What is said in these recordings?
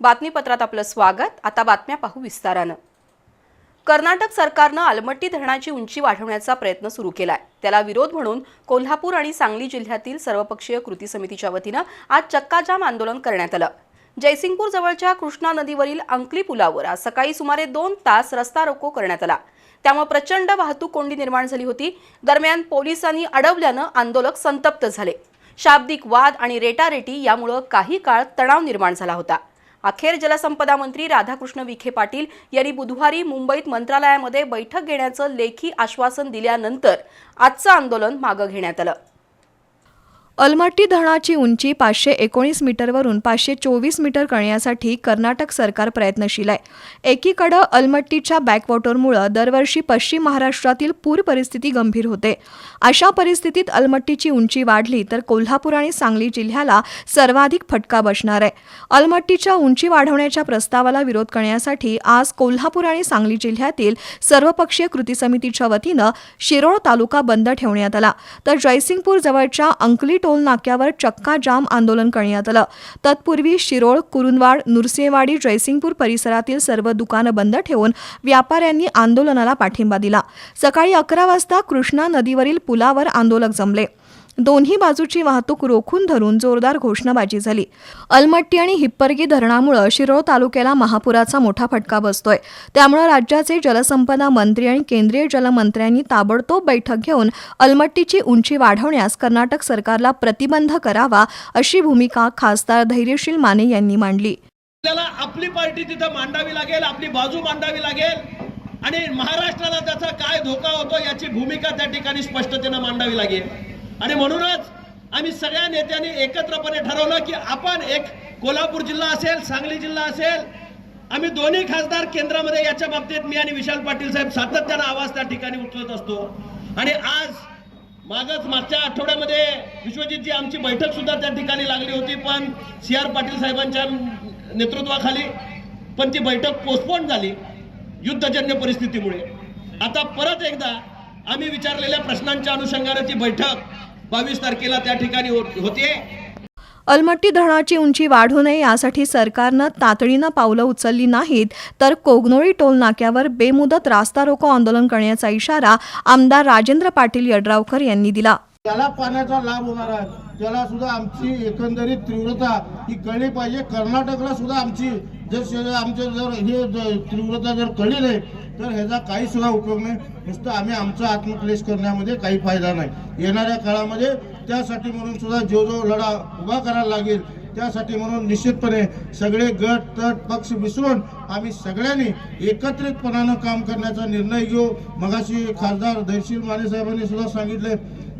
बातमीपत्रात आपलं स्वागत. आता बातम्या पाहू विस्तारानं. कर्नाटक सरकारनं अलमट्टी धरणाची उंची वाढवण्याचा प्रयत्न सुरू केलाय. त्याला विरोध म्हणून कोल्हापूर आणि सांगली जिल्ह्यातील सर्वपक्षीय कृती समितीच्या वतीनं आज चक्काजाम आंदोलन करण्यात आलं. जयसिंगपूर जवळच्या कृष्णा नदीवरील अंकली पुलावर आज सकाळी सुमारे दोन तास रस्ता रोको करण्यात आला. त्यामुळे प्रचंड वाहतूक कोंडी निर्माण झाली होती. दरम्यान पोलिसांनी अडवल्यानं आंदोलक संतप्त झाले. शाब्दिक वाद आणि रेटारेटी यामुळं काही काळ तणाव निर्माण झाला होता. अखेर जलसंपदा मंत्री राधाकृष्ण विखे पाटील यांनी बुधवारी मुंबईत मंत्रालयामध्ये बैठक घेण्याचं लेखी आश्वासन दिल्यानंतर आजचं आंदोलन मागं घेण्यात आलं. अलमट्टी धरणाची उंची पाचशे एकोणीस मीटरवरून पाचशे चोवीस मीटर करण्यासाठी कर्नाटक सरकार प्रयत्नशील आहे. एकीकडं अलमट्टीच्या बॅकवॉटरमुळं दरवर्षी पश्चिम महाराष्ट्रातील पूर परिस्थिती गंभीर होते. अशा परिस्थितीत अलमट्टीची उंची वाढली तर कोल्हापूर आणि सांगली जिल्ह्याला सर्वाधिक फटका बसणार आहे. अलमट्टीच्या उंची वाढवण्याच्या प्रस्तावाला विरोध करण्यासाठी आज कोल्हापूर आणि सांगली जिल्ह्यातील सर्वपक्षीय कृती समितीच्या वतीनं शिरोळ तालुका बंद ठेवण्यात आला. तर जयसिंगपूर जवळच्या अंकली टोल नाक्यावर चक्का जाम आंदोलन करण्यात आलं. तत्पूर्वी शिरोळ कुरुंदवाड नुरसेवाडी जयसिंगपूर परिसरातील सर्व दुकानं बंद ठेवून व्यापाऱ्यांनी आंदोलनाला पाठिंबा दिला. सकाळी अकरा वाजता कृष्णा नदीवरील पुलावर आंदोलक जमले. दोन्ही बाजूची वाहतूक रोखून धरून जोरदार घोषणाबाजी झाली. अलमट्टी आणि हिप्परगी धरणामुळे शिरोळ तालुक्याला महापुराचा मोठा फटका बसतोय. त्यामुळे राज्याचे जलसंपदा मंत्री आणि केंद्रीय जलमंत्र्यांनी ताबडतोब बैठक घेऊन अलमट्टीची उंची वाढवण्यास कर्नाटक सरकारला प्रतिबंध करावा अशी भूमिका खासदार धैर्यशील माने यांनी मांडली. आपल्याला आपली पार्टी तिथं मांडावी लागेल आपली बाजू मांडावी लागेल आणि महाराष्ट्राला त्याचा काय धोका होतो याची भूमिका त्या ठिकाणी स्पष्टतेनं मांडावी लागेल. आणि म्हणूनच आम्ही सगळ्या नेत्यांनी एकत्रपणे ठरवलं की आपण एक कोल्हापूर जिल्हा असेल सांगली जिल्हा असेल आम्ही दोन्ही खासदार केंद्रामध्ये याच्या बाबतीत मी आणि विशाल पाटील साहेब सातत्यानं आवाज त्या ठिकाणी उचलत असतो. आणि आज मागच मागच्या आठवड्यामध्ये विश्वजितची आमची बैठक सुद्धा त्या ठिकाणी लागली होती पण सी आर पाटील साहेबांच्या नेतृत्वाखाली पण ती बैठक पोस्टपोन झाली युद्धजन्य परिस्थितीमुळे. आता परत एकदा आम्ही विचारलेल्या प्रश्नांच्या अनुषंगाने ती बैठक बावीस तारखेला त्या ठिकाणी होत- होतीये अलमट्टी धरणाची उंची वाढू नये यासाठी सरकारनं तातडीनं पावलं उचलली नाहीत तर कोगनोळी टोल नाक्यावर बेमुदत रास्ता रोको आंदोलन करण्याचा इशारा आमदार राजेंद्र पाटील यड्रावकर यांनी दिला. त्याला पाण्याचा लाभ होणार आहे त्याला सुद्धा आमची एकंदरीत तीव्रता ही कळली पाहिजे. कर्नाटकला सुद्धा आमची जर शे- आमचे जर हे तीव्रता जर कळली नाही तर ह्याचा काही सुद्धा उपयोग नाही. नुसतं आम्ही आमचा आत्मक्लेश करण्यामध्ये काही फायदा नाही. येणाऱ्या काळामध्ये त्यासाठी म्हणून सुद्धा जो जो लढा उभा करायला लागेल त्यासाठी म्हणून निश्चितपणे सगळे गट तट पक्ष विसरून आम्ही सगळ्यांनी एकत्रितपणानं काम करण्याचा निर्णय घेऊ. मगाशी खासदार धैर्यशील माने साहेबांनी सुद्धा सांगितले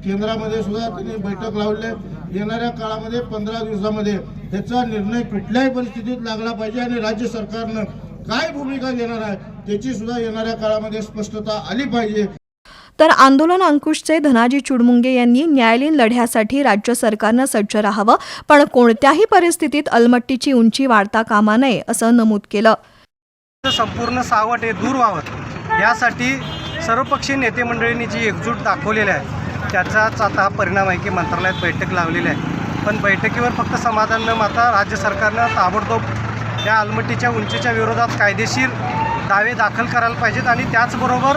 केंद्रामध्ये सुद्धा त्यांनी बैठक लावले. येणाऱ्या काळामध्ये पंधरा दिवसामध्ये ह्याचा निर्णय कुठल्याही परिस्थितीत लागला पाहिजे आणि राज्य सरकारनं काय भूमिका घेणार आहे त्याची सुद्धा येणाऱ्या काळामध्ये स्पष्टता आली पाहिजे. तर आंदोलन अंकुशचे धनाजी चुडमुंगे यांनी न्यायालयीन लढ्यासाठी राज्य सरकारनं सज्ज राहावं पण कोणत्याही परिस्थितीत अलमट्टीची उंची वाढता कामा नये असं नमूद केलं. संपूर्ण सावट हे दूर व्हावं. यासाठी सर्वपक्षीय नेते मंडळींनी जी एकजूट दाखवलेली आहे त्याचाच आता हा परिणाम आहे की मंत्रालयात बैठक लावलेली आहे. पण बैठकीवर फक्त समाधान न माता राज्य सरकारनं ताबडतोब या आलमटीच्या उंचीच्या विरोधात कायदेशीर दावे दाखल करायला पाहिजेत आणि त्याचबरोबर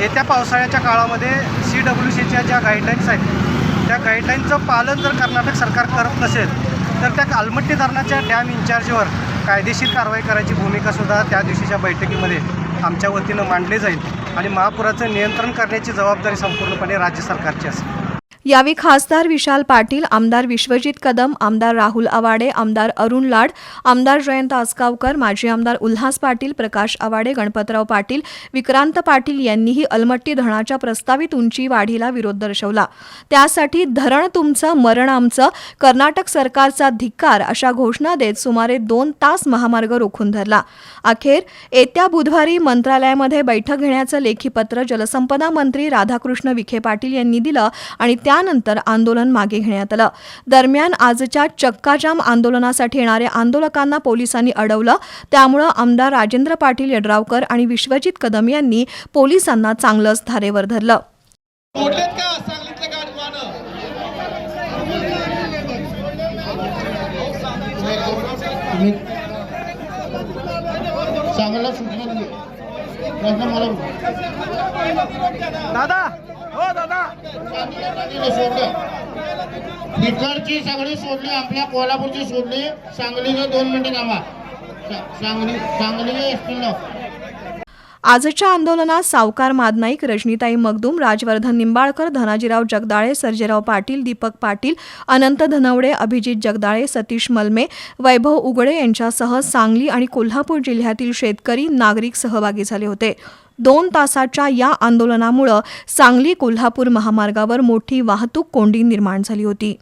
येत्या पावसाळ्याच्या काळामध्ये सी डब्ल्यू सीच्या ज्या गाईडलाईन्स आहेत त्या गाईडलाईनचं पालन जर कर्नाटक सरकार करत नसेल तर त्या आलमट्टी धरणाच्या डॅम इन्चार्जवर कायदेशीर कारवाई करायची भूमिकासुद्धा त्या दिवशीच्या बैठकीमध्ये आमच्या वतीनं मांडली जाईल. आणि महापुराचं नियंत्रण करण्याची जबाबदारी संपूर्णपणे राज्य सरकारची असेल. यावेळी खासदार विशाल पाटील आमदार विश्वजित कदम आमदार राहुल आवाडे आमदार अरुण लाड आमदार जयंत आसगावकर माजी आमदार उल्हास पाटील प्रकाश आवाडे गणपतराव पाटील विक्रांत पाटील यांनीही अलमट्टी धरणाच्या प्रस्तावित उंची वाढीला विरोध दर्शवला. त्यासाठी धरण तुमचं मरण आमचं कर्नाटक सरकारचा धिक्कार अशा घोषणा देत सुमारे दोन तास महामार्ग रोखून धरला. अखेर येत्या बुधवारी मंत्रालयामध्ये बैठक घेण्याचं लेखी पत्र जलसंपदा मंत्री राधाकृष्ण विखे पाटील यांनी दिलं आणि त्या त्यानंतर आंदोलन मागे घेण्यात आलं. दरम्यान आजच्या चक्काजाम आंदोलनासाठी येणाऱ्या आंदोलकांना पोलिसांनी अडवलं. त्यामुळं आमदार राजेंद्र पाटील यड्रावकर आणि विश्वजित कदम यांनी पोलिसांना चांगलंच धारेवर धरलं. मला दादा. इकडची सगळी सोडली आपल्या कोल्हापूरची सोडली सांगलीला दोन मिनिटं थांबा. सांगली सांगलीला एसटीला आजच्या आंदोलनात सावकार मादनाईक रजनीताई मगदूम राजवर्धन निंबाळकर धनाजीराव जगदाळे सर्जेराव पाटील दीपक पाटील अनंत धनवडे अभिजित जगदाळे सतीश मलमे वैभव उगडे यांच्यासह सांगली आणि कोल्हापूर जिल्ह्यातील शेतकरी नागरिक सहभागी झाले होते. दोन तासाच्या या आंदोलनामुळं सांगली कोल्हापूर महामार्गावर मोठी वाहतूक कोंडी निर्माण झाली होती.